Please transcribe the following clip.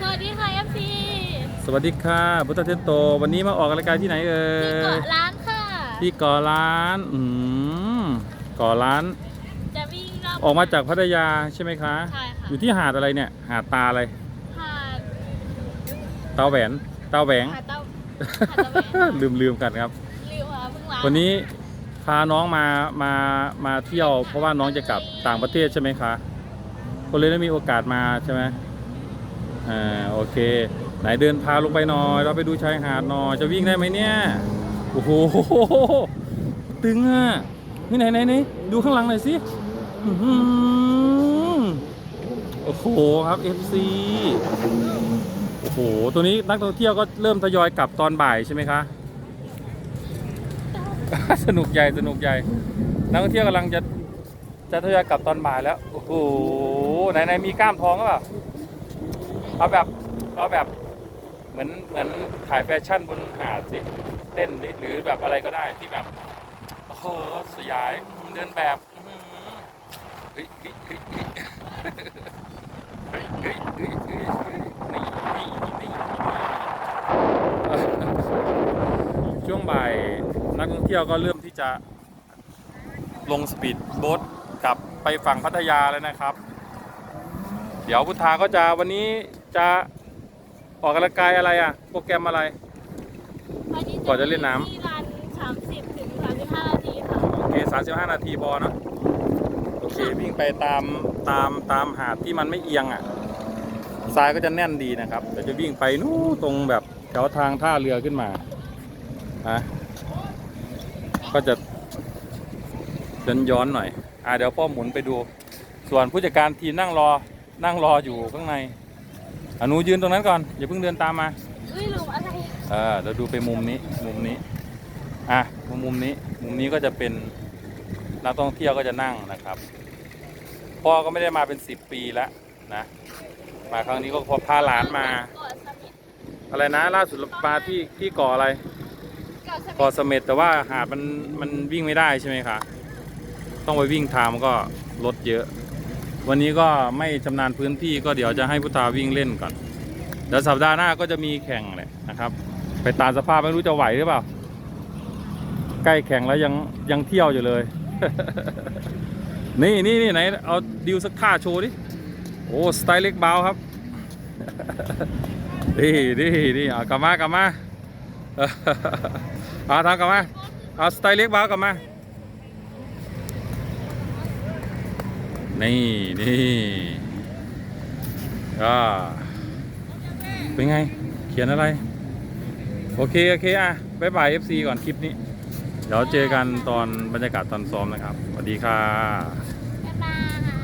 สวัสดีค่ะ FC สวัสดีค่ะพุทธเทนโต วันนี้มาออกรายการที่ไหนเอ่ที่ยเกาะล้านค่ะที่ก่อร้านอืมก่อร้านจะวิ่งรอบ ออกมาจากพัทยาใช่ไหมคะ ใช่ค่ะ อยู่ที่หาดอะไรเนี่ย หาดตาอะไรหาดเตาแหวนเตาแหวง หาดเต้าหาดเต้าแหวนลืมลืมกันครับ ริวค่ะเพิ่งล้างวันนี้พาน้องมามามาเที่ยว เพราะว่าน้องจะกลับต่างประเทศใช่ไหมคะก็เลยได้มีโอกาสมาใช่ไหม อ่าโอเค ไหนเดินพาลงไปหน่อย เราไปดูชายหาดหน่อยจะวิ่งได้ไหมเนี่ยโอ้โหตึงอะนี่ไหนไหนไหนดูข้างหลังหน่อยสิอือหือโอ้โหครับ FC โอ้โห ตัวนี้นักท่องเที่ยวก็เริ่มทยอยกลับตอนบ่ายใช่ไหมคะ สนุกใหญ่สนุกใหญ่ นักท่องเที่ยวกำลังจะจะทยอยกลับตอนบ่ายแล้ว โอ้โหไหนไหนมีกล้ามท้องก็เปล่า เอาแบบเอาแบบเหมือนเหมือนถ่ายแฟชั่นบนหาดสิเต้นหรือแบบอะไรก็ได้ที่แบบโอ้โหสยายเดินแบบช่วงบ่ายนักท่องเที่ยวก็เริ่มที่จะลงสปีดโบ๊ทกลับไปฝั่งพัทยาแล้วนะครับ ดี๋ยวพุทธาก็จะวันนี้จะออกกำลังกายอะไรอะโปรแกรมอะไรวันนี้ก่อนจะเล่นน้ำ ที่รัน30ถึง35นาทีค่ะโอเค35นาทีพอเนอะโอเควิ่งไปตามตามตามหาดที่มันไม่เอียงอะทรายก็จะแน่นดีนะครับแต่จะวิ่งไปนู้นตรงแบบแถวทางท่าเรือขึ้นมานะก็จะย้อนย้อนๆหน่อย อ่าเดี๋ยวพ่อหมุนไปดู ส่วนผู้จัดการทีมนั่งรอ นั่งรออยู่ข้างในอนุยืนตรงนั้นก่อน อย่าเพิ่งเดินตามมาอุ้ยลืมอะไรเออเราดูไปมุมนี้มุมนี้อะมุมนี้มุมนี้ก็จะเป็นนักท่องเที่ยวก็จะนั่งนะครับ พ่อก็ไม่ได้มาเป็นสิบปีแล้วนะมาครั้งนี้ก็พอพาหลานมาเกาะเสม็ดอะไรนะ ล่าสุดมาที่ที่เก่ออะไรเกาะเสม็ดเก่อเสม็ดแต่ว่าหาดมันมันวิ่งไม่ได้ใช่ไหมคะต้องไปวิ่งทางมันก็รถเยอะ วันนี้ก็ไม่ชำนาญพื้นที่ก็เดี๋ยวจะให้พุทธาวิ่งเล่นก่อน เดี๋ยวสัปดาห์หน้าก็จะมีแข่งแหละนะครับ ไปตามสภาพไม่รู้จะไหวหรือเปล่า ใกล้แข่งแล้วยังยังเที่ยวอยู่เลย นี่นี่นี่ไหนเอาดิวสักท่าโชว์ดิ โอ้สไตล์เล็กเบาครับนี่นี่นี่เอากลับมากลับมาเอาทางกลับมา เอาสไตล์เล็กเบากลับมา นี่นี่อ่เป็นไง เขียนอะไร โอเค โอเค อะบายบาย FC ก่อนคลิปนี้ เดี๋ยวเจอกันตอนบรรยากาศตอนซ้อมนะครับ สวัสดีค่ะ บ๊ายบาย